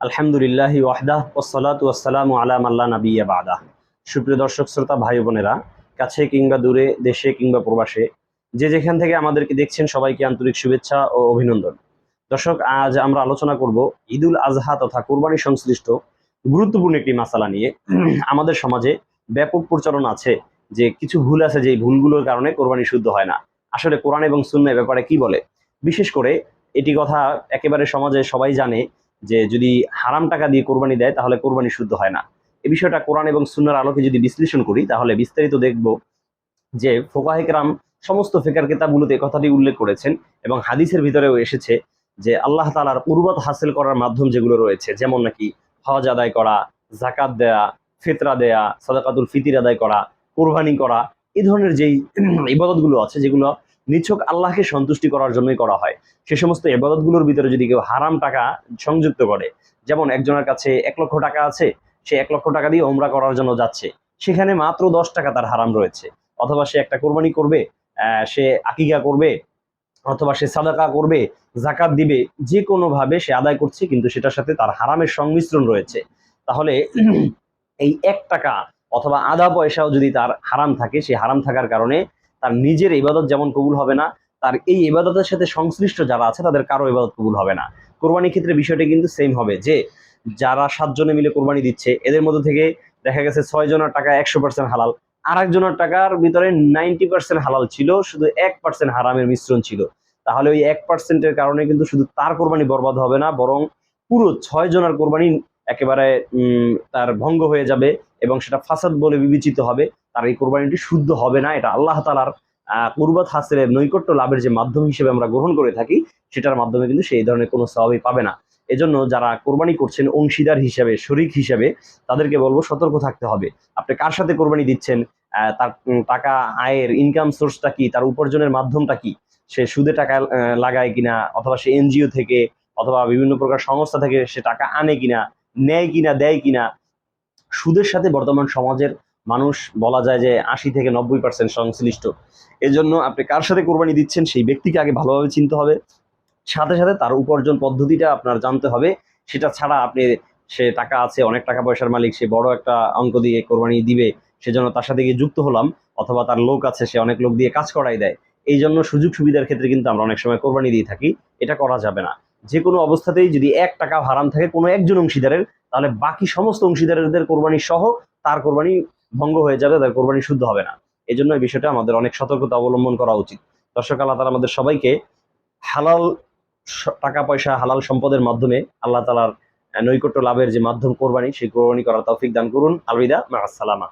আলহামদুলিল্লাহ ওয়াহদাহ ওসালাত ওয়াসালাম আলাম আল্লাহ নাবিয়া বাদা। সুপ্রিয় দর্শক, শ্রোতা, ভাই বোনেরা, কাছে কিংবা দূরে, দেশে কিংবা প্রবাসে, যে যেখান থেকে আমাদেরকে দেখছেন, সবাইকে আন্তরিক শুভেচ্ছা ও অভিনন্দন। দর্শক, আজ আমরা আলোচনা করব ঈদুল আজহা তথা কোরবানি সংশ্লিষ্ট গুরুত্বপূর্ণ একটি মাসালা নিয়ে। আমাদের সমাজে ব্যাপক প্রচলন আছে যে কিছু ভুল আছে যে ভুলগুলোর কারণে কোরবানি শুদ্ধ হয় না। আসলে কোরআন এবং শূন্য ব্যাপারে কি বলে? বিশেষ করে এটি কথা একেবারে সমাজে সবাই জানে যে যদি হারাম টাকা দিয়ে কোরবানি দেয়, তাহলে কোরবানি শুদ্ধ হয় না। এ বিষয়টা কোরআন এবং সুন্নার আলোকে যদি বিশ্লেষণ করি, তাহলে বিস্তারিত দেখব যে ফোকাহেকরাম সমস্ত ফেকার কেতাবগুলোতে কথাটি উল্লেখ করেছেন এবং হাদিসের ভিতরেও এসেছে যে আল্লাহ তালার উর্বত হাসিল করার মাধ্যম যেগুলো রয়েছে, যেমন নাকি হজ আদায় করা জাকাত দেয়া, ফেতরা দেয়া, সদাকাতুল ফিতির আদায় করা, কোরবানি করা এই ধরনের যেই ইবাদতগুলো আছে, যেগুলো নিছক আল্লাহকে সন্তুষ্টি করার জন্যই করা হয়। সে সমস্ত এবাদতগুলোর ভিতরে যদি কেউ হারাম টাকা সংযুক্ত করে, যেমন একজনের কাছে এক লক্ষ টাকা আছে, সে এক লক্ষ টাকা দিয়ে ওমরা করার জন্য যাচ্ছে, সেখানে মাত্র দশ টাকা তার হারাম রয়েছে। অথবা সে একটা কোরবানি করবে সে আকিকা করবে, অথবা সে সাদাকা করবে জাকাত দিবে, যে কোনোভাবে সে আদায় করছে, কিন্তু সেটার সাথে তার হারামের সংমিশ্রণ রয়েছে। তাহলে এই এক টাকা অথবা আধা পয়সাও যদি তার হারাম থাকে সেই হারাম থাকার কারণে তার নিজের ইবাদত যেমন কবুল হবে না, তার এই ইবাদতের সাথে সংশ্লিষ্ট যারা আছে, তাদের কারও ইবাদত কবুল হবে না। কোরবানির ক্ষেত্রে বিষয়টা কিন্তু সেম হবে যে, যারা সাতজনে মিলে কোরবানি দিচ্ছে, এদের মধ্যে থেকে দেখা গেছে ছয় জনের টাকা একশো পার্সেন্ট হালাল। আর একজনের টাকার ভিতরে নাইনটি পার্সেন্ট হালাল ছিল, শুধু এক পার্সেন্ট হারামের মিশ্রণ ছিল। তাহলে ওই এক পার্সেন্টের কারণে কিন্তু শুধু তার কোরবানি বরবাদ হবে না, বরং পুরো ছয় জনের কোরবানি একেবারে তার ভঙ্গ হয়ে যাবে এবং সেটা ফাসাদ বলে বিবেচিত হবে, তার এই কোরবানিটি শুদ্ধ হবে না। এটা আল্লাহ তালার কুরবাত হাসিলের নৈকট্য লাভের যে মাধ্যম হিসেবে আমরা গ্রহণ করে থাকি, সেটার মাধ্যমে কিন্তু সেই ধরনের কোনো স্বভাবই পাবে না। এজন্য যারা কোরবানি করছেন, অংশীদার হিসেবে, শরিক হিসেবে, তাদেরকে বলব সতর্ক থাকতে হবে। আপনি কার সাথে কোরবানি দিচ্ছেন? তার টাকা আয়ের ইনকাম সোর্সটা কি? তার উপার্জনের মাধ্যমটা কি? সে সুদে টাকা লাগায় কিনা? অথবা সে এনজিও থেকে, অথবা বিভিন্ন প্রকার সংস্থা থেকে সে টাকা আনে কিনা? নেয় কিনা, দেয় কিনা, সুদের সাথে বর্তমান সমাজের মানুষ বলা যায় যে আশি থেকে নব্বই পার্সেন্ট সংশ্লিষ্ট। এজন্য আপনি কার সাথে কোরবানি দিচ্ছেন সেই ব্যক্তিকে আগে ভালোভাবে চিনতে হবে। সাথে সাথে তার উপার্জন পদ্ধতিটা আপনার জানতে হবে। সেটা ছাড়া আপনি সে টাকা আছে, অনেক টাকা পয়সার মালিক, সে বড় একটা অঙ্ক দিয়ে কোরবানি দিবে, সেজন্য তার সাথে গিয়ে যুক্ত হলাম, অথবা তার লোক আছে, সে অনেক লোক দিয়ে কাজ করাই দেয়। এই জন্য সুযোগ সুবিধার ক্ষেত্রে কিন্তু আমরা অনেক সময় কোরবানি দিয়ে থাকি। এটা করা যাবে না। যে কোনো অবস্থাতেই যদি এক টাকা হারাম থাকে কোনো একজন অংশীদারের, তাহলে বাকি সমস্ত অংশীদারদের কোরবানি সহ তার কোরবানি ভঙ্গ হয়ে যাবে, তার কোরবানি শুদ্ধ হবে না। এই জন্য এই বিষয়টা আমাদের অনেক সতর্কতা অবলম্বন করা উচিত। দর্শক, আল্লাহ তালা আমাদের সবাইকে হালাল টাকা পয়সা হালাল সম্পদের মাধ্যমে আল্লাহ তালার নৈকট্য লাভের যে মাধ্যম কোরবানি, সেই কোরবানি করার তৌফিক দান করুন। আলবিদা মা আসসালামা